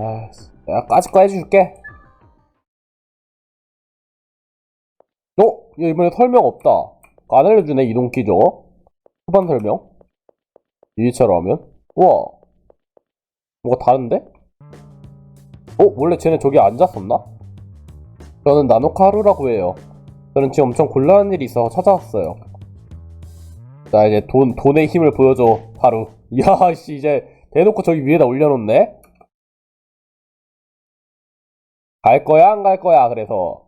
아, 내가 까짓 거 해줄게. 어? 야, 이번에 설명 없다. 안 알려주네, 이동키 저거. 후반 설명. 이처럼 하면. 우와. 뭐가 다른데? 어? 원래 쟤네 저기 앉았었나? 저는 나노카 하루라고 해요. 저는 지금 엄청 곤란한 일이 있어서 찾아왔어요. 자, 이제 돈, 돈의 힘을 보여줘, 하루. 야, 씨, 이제 대놓고 저기 위에다 올려놓네? 갈 거야, 안 갈 거야, 그래서.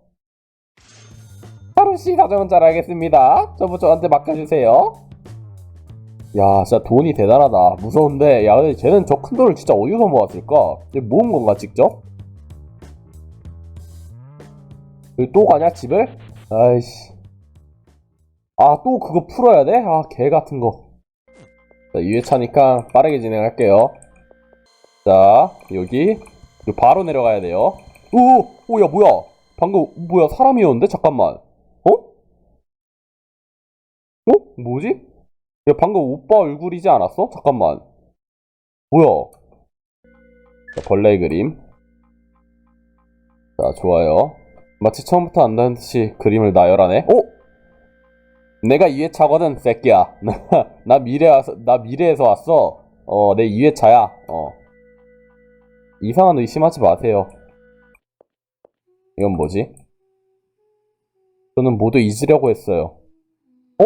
하루씨 사정은 잘 알겠습니다. 전부 저한테 맡겨주세요. 야, 진짜 돈이 대단하다. 무서운데, 야, 근데 쟤는 저 큰 돈을 진짜 어디서 모았을까? 얘 모은 건가, 직접? 또 가냐, 집을? 아이씨. 아, 또 그거 풀어야 돼? 아, 개 같은 거. 자, 2회차니까 빠르게 진행할게요. 자, 여기. 바로 내려가야 돼요. 오, 오, 야, 뭐야? 방금, 뭐야, 사람이었는데? 잠깐만. 어? 어? 뭐지? 야, 방금 오빠 얼굴이지 않았어? 잠깐만. 뭐야? 자, 벌레 그림. 자, 좋아요. 마치 처음부터 안다는 듯이 그림을 나열하네. 오! 내가 2회차거든, 새끼야. 나 미래 와서, 나 미래에서 왔어. 어, 내 2회차야. 어. 이상한 의심하지 마세요. 이건 뭐지? 저는 모두 잊으려고 했어요. 어?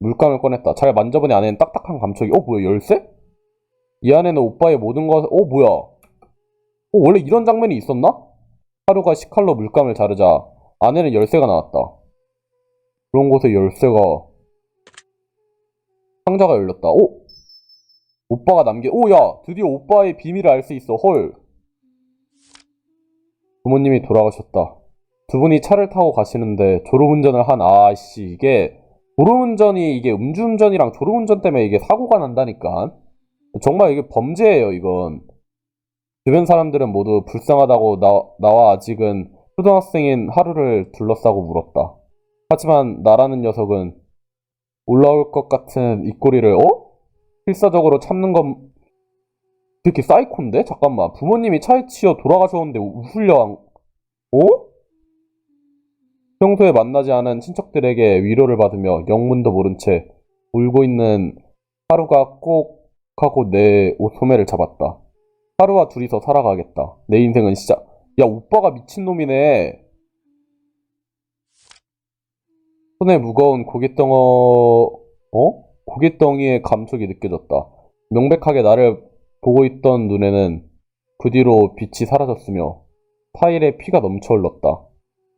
물감을 꺼냈다. 잘 만져보니 안에는 딱딱한 감촉이. 어, 뭐야, 열쇠? 이 안에는 오빠의 모든 것, 어, 뭐야. 어, 원래 이런 장면이 있었나? 하루가 식칼로 물감을 자르자 안에는 열쇠가 나왔다. 그런 곳에 열쇠가 상자가 열렸다. 오! 오빠가 남긴 오, 야! 드디어 오빠의 비밀을 알 수 있어. 헐. 부모님이 돌아가셨다. 두 분이 차를 타고 가시는데 졸음운전을 한 아씨 이게 졸음운전이 이게 음주운전이랑 졸음운전 때문에 이게 사고가 난다니까. 정말 이게 범죄예요, 이건. 주변 사람들은 모두 불쌍하다고 나, 나와 아직은 초등학생인 하루를 둘러싸고 물었다. 하지만 나라는 녀석은 올라올 것 같은 입꼬리를 어? 필사적으로 참는 건 되게 사이콘데? 잠깐만 부모님이 차에 치여 돌아가셨는데 웃으려 한... 어? 평소에 만나지 않은 친척들에게 위로를 받으며 영문도 모른 채 울고 있는 하루가 꼭 하고 내 옷 소매를 잡았다. 하루와 둘이서 살아가겠다. 내 인생은 시작. 야, 오빠가 미친놈이네. 손에 무거운 고깃덩어, 어? 고깃덩이의 감촉이 느껴졌다. 명백하게 나를 보고 있던 눈에는 그 뒤로 빛이 사라졌으며 파일에 피가 넘쳐 흘렀다.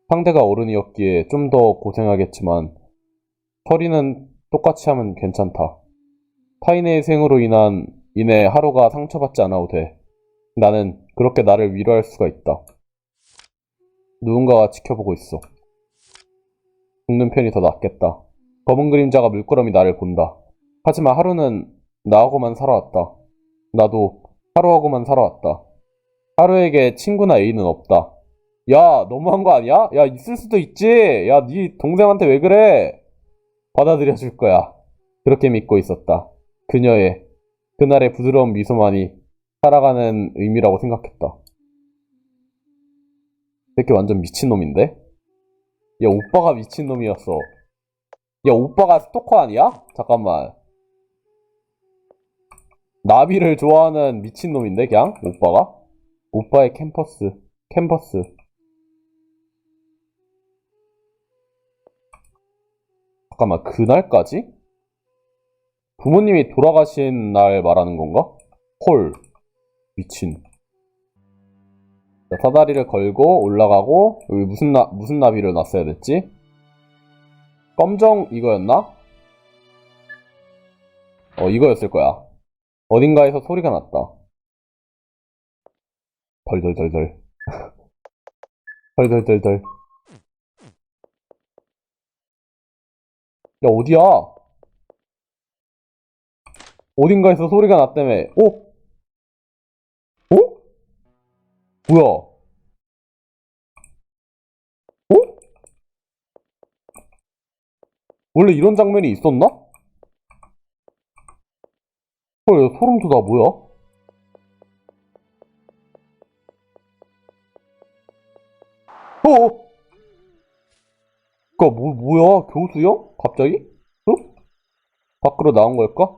상대가 어른이었기에 좀 더 고생하겠지만 처리는 똑같이 하면 괜찮다. 타인의 생으로 인한 인해 하루가 상처받지 않아도 돼. 나는 그렇게 나를 위로할 수가 있다. 누군가가 지켜보고 있어. 죽는 편이 더 낫겠다. 검은 그림자가 물끄러미 나를 본다. 하지만 하루는 나하고만 살아왔다. 나도 하루하고만 살아왔다. 하루에게 친구나 애인은 없다. 야, 너무한 거 아니야? 야, 있을 수도 있지. 야, 네 동생한테 왜 그래? 받아들여 줄 거야. 그렇게 믿고 있었다. 그녀의 그날의 부드러운 미소만이 살아가는 의미라고 생각했다. 이렇게 완전 미친놈인데? 야, 오빠가 미친놈이었어. 야, 오빠가 스토커 아니야? 잠깐만. 나비를 좋아하는 미친놈인데, 그냥? 오빠가? 오빠의 캠퍼스. 캔버스. 잠깐만, 그날까지? 부모님이 돌아가신 날 말하는 건가? 헐. 미친. 자, 사다리를 걸고 올라가고 여기 무슨 나 무슨 나비를 놨어야 됐지? 검정 이거였나? 어 이거였을 거야. 어딘가에서 소리가 났다. 덜덜덜덜. 덜덜덜덜. 야 어디야? 어딘가에서 소리가 났다며. 어? 어? 뭐야? 어? 원래 이런 장면이 있었나? 헐, 소름 돋아, 뭐야? 어? 어? 그니까, 뭐, 뭐야? 교수형? 갑자기? 응? 밖으로 나온 걸까?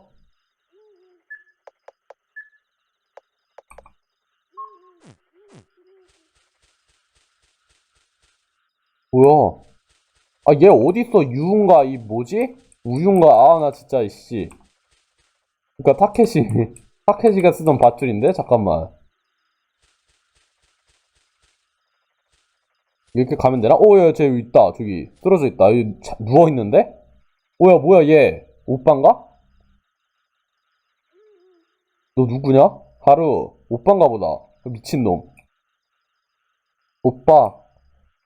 뭐야? 아, 얘 어디 있어 유인가? 이 뭐지? 우유인가? 아, 나 진짜, 이씨. 그니까, 타케시. 타케시가 쓰던 밧줄인데? 잠깐만. 이렇게 가면 되나? 오, 야, 쟤 있다. 저기. 쓰러져 있다. 여기 자- 누워 있는데? 오야, 뭐야, 얘. 오빠인가? 너 누구냐? 하루. 오빠인가 보다. 그 미친놈. 오빠.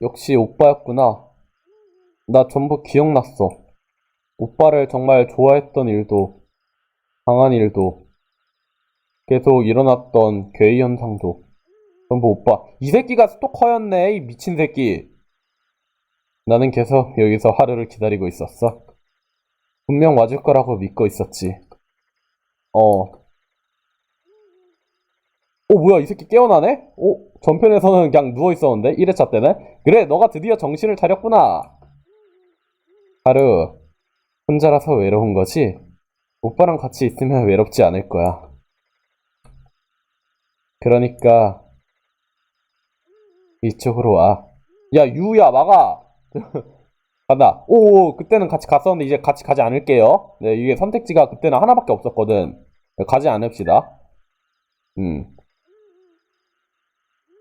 역시 오빠였구나. 나 전부 기억났어. 오빠를 정말 좋아했던 일도, 강한 일도, 계속 일어났던 괴이 현상도, 전부 오빠. 이 새끼가 스토커였네, 이 미친 새끼. 나는 계속 여기서 하루를 기다리고 있었어. 분명 와줄 거라고 믿고 있었지. 어. 오, 뭐야, 이 새끼 깨어나네? 오, 전편에서는 그냥 누워있었는데? 1회차 때는? 그래, 너가 드디어 정신을 차렸구나. 하루, 혼자라서 외로운 거지? 오빠랑 같이 있으면 외롭지 않을 거야. 그러니까, 이쪽으로 와. 야, 유야, 막아! 간다. 오, 그때는 같이 갔었는데 이제 같이 가지 않을게요. 네, 이게 선택지가 그때는 하나밖에 없었거든. 네, 가지 않읍시다. 음.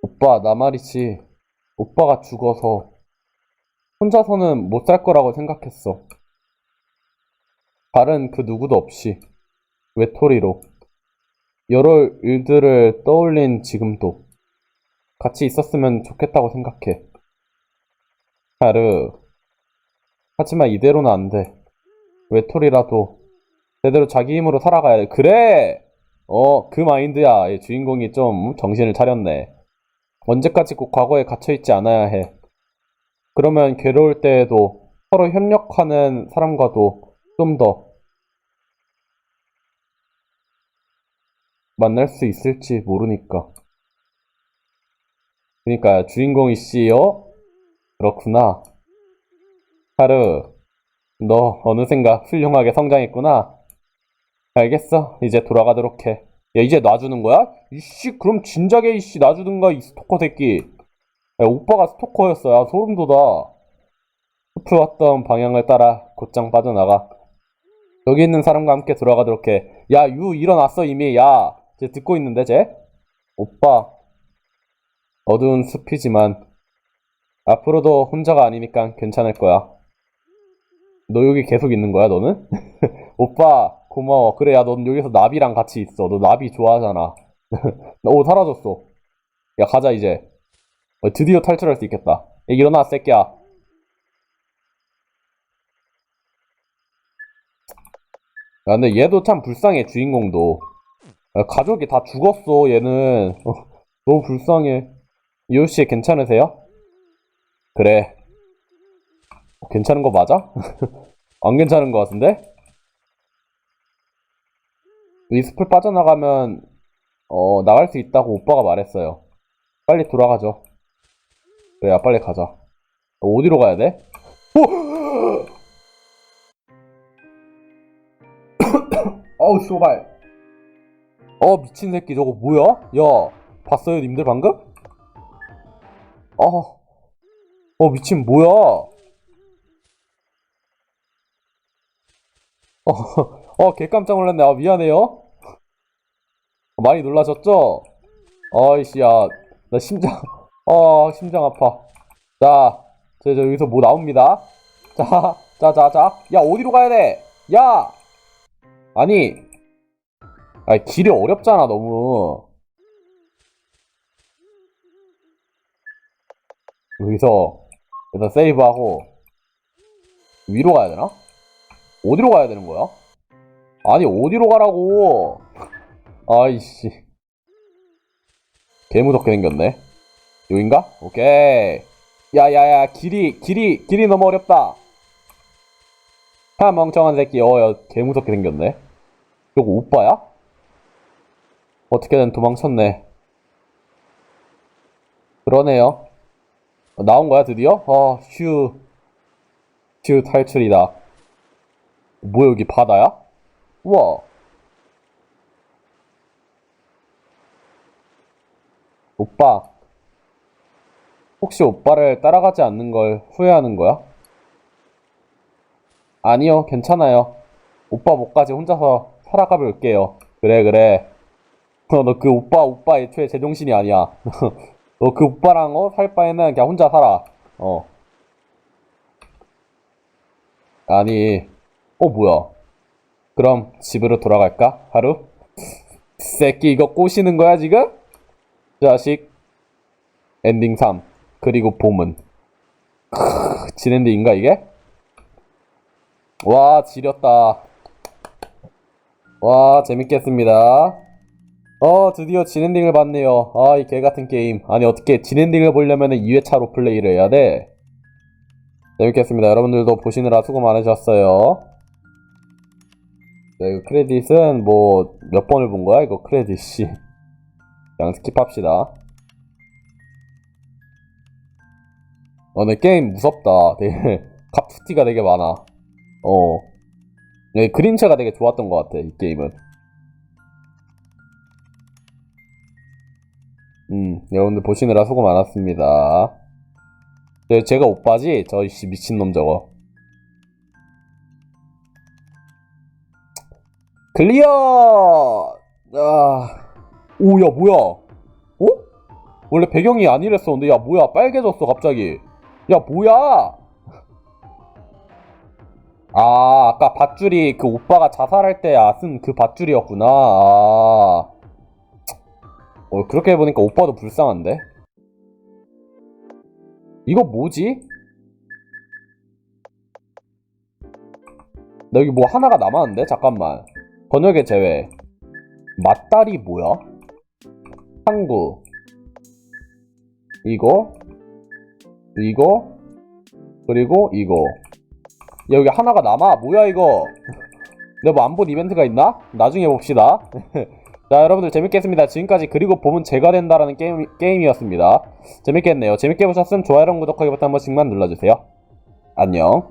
오빠, 나 말이지. 오빠가 죽어서 혼자서는 못 살 거라고 생각했어. 다른 그 누구도 없이 외톨이로 여러 일들을 떠올린 지금도 같이 있었으면 좋겠다고 생각해. 하루. 하지만 이대로는 안 돼. 외톨이라도 제대로 자기 힘으로 살아가야 돼. 그래! 어, 그 마인드야. 이 주인공이 좀 정신을 차렸네. 언제까지 꼭 과거에 갇혀있지 않아야 해. 그러면 괴로울 때에도 서로 협력하는 사람과도 좀 더 만날 수 있을지 모르니까. 그러니까 주인공이 씨요? 그렇구나. 하루, 너 어느샌가 훌륭하게 성장했구나. 알겠어. 이제 돌아가도록 해. 야, 이제 놔주는 거야? 이씨, 그럼 진작에 이씨 놔주든가, 이 스토커 새끼. 야, 오빠가 스토커였어. 야, 소름 돋아. 숲을 왔던 방향을 따라 곧장 빠져나가. 여기 있는 사람과 함께 돌아가도록 해. 야, 유, 일어났어, 이미. 야, 쟤 듣고 있는데, 쟤? 오빠. 어두운 숲이지만, 앞으로도 혼자가 아니니까 괜찮을 거야. 너 여기 계속 있는 거야, 너는? 오빠, 고마워. 그래, 야, 넌 여기서 나비랑 같이 있어. 너 나비 좋아하잖아. 오, 사라졌어. 야, 가자, 이제. 어, 드디어 탈출할 수 있겠다. 야, 일어나, 새끼야. 야, 근데 얘도 참 불쌍해, 주인공도. 야, 가족이 다 죽었어, 얘는. 어, 너무 불쌍해. 이호씨, 괜찮으세요? 그래. 어, 괜찮은 거 맞아? 안 괜찮은 거 같은데? 이 숲을 빠져나가면, 어, 나갈 수 있다고 오빠가 말했어요. 빨리 돌아가죠. 그래, 야, 빨리 가자. 어, 어디로 가야 돼? 오! 어우, 쇼발. 어, 미친 새끼, 저거 뭐야? 야, 봤어요, 님들 방금? 어, 어, 미친, 뭐야? 어, 어, 개 깜짝 놀랐네. 아, 미안해요. 많이 놀라셨죠? 어이씨, 야, 나 심장, 어, 심장 아파. 자, 저, 저, 여기서 뭐 나옵니다. 자, 자, 자, 자. 야, 어디로 가야 돼? 야! 아니, 아니, 길이 어렵잖아, 너무. 여기서, 일단 세이브하고, 위로 가야 되나? 어디로 가야 되는 거야? 아니, 어디로 가라고! 아이씨. 개 무섭게 생겼네. 여긴가? 오케이. 야야야 길이 길이 길이 너무 어렵다. 하 멍청한 새끼 어 야 개 무섭게 생겼네. 이거 오빠야? 어떻게든 도망쳤네. 그러네요. 나온 거야, 드디어? 아, 휴. 휴, 탈출이다. 뭐야, 여기 바다야? 우와. 오빠. 혹시 오빠를 따라가지 않는 걸 후회하는 거야? 아니요, 괜찮아요. 오빠 목까지 혼자서 살아가 볼게요. 그래, 그래. 너 그 오빠, 오빠 애초에 제정신이 아니야. 너 그 오빠랑 어, 살 바에는 그냥 혼자 살아. 어. 아니, 어, 뭐야. 그럼 집으로 돌아갈까? 하루? 새끼 이거 꼬시는 거야, 지금? 자식. 엔딩 3. 그리고 봄은. 크, 진엔딩인가, 이게? 와, 지렸다. 와, 재밌겠습니다. 어, 드디어 진엔딩을 봤네요. 아, 이 개같은 게임. 아니, 어떻게 진엔딩을 보려면 2회차로 플레이를 해야 돼? 재밌겠습니다. 여러분들도 보시느라 수고 많으셨어요. 네, 이거 크레딧은 뭐, 몇 번을 본 거야? 이거 크레딧이. 그냥 스킵합시다. 어, 근데 게임 무섭다. 되게, 갑투티가 되게 많아. 어. 네, 그림체가 되게 좋았던 것 같아, 이 게임은. 음, 여러분들 보시느라 수고 많았습니다. 네, 제가 오빠지? 저, 씨, 미친놈 저거. 클리어! 아, 오, 야, 뭐야? 어? 원래 배경이 아니랬었는데, 야, 뭐야, 빨개졌어, 갑자기. 야, 뭐야? 아, 아까 밧줄이 그 오빠가 자살할 때 아, 쓴그 밧줄이었구나. 아. 어, 그렇게 해보니까 오빠도 불쌍한데? 이거 뭐지? 나 여기 뭐 하나가 남았는데? 잠깐만. 번역의 제외. 맞다리 뭐야? 항구. 이거. 이거. 그리고 이거. 야, 여기 하나가 남아. 뭐야, 이거? 내가 뭐 안 본 이벤트가 있나? 나중에 봅시다. 자, 여러분들 재밌게 했습니다. 지금까지 그리고 보면 제가 된다라는 게임, 게임이었습니다. 재밌게 했네요. 재밌게 보셨으면 좋아요랑 구독하기 버튼 한 번씩만 눌러주세요. 안녕.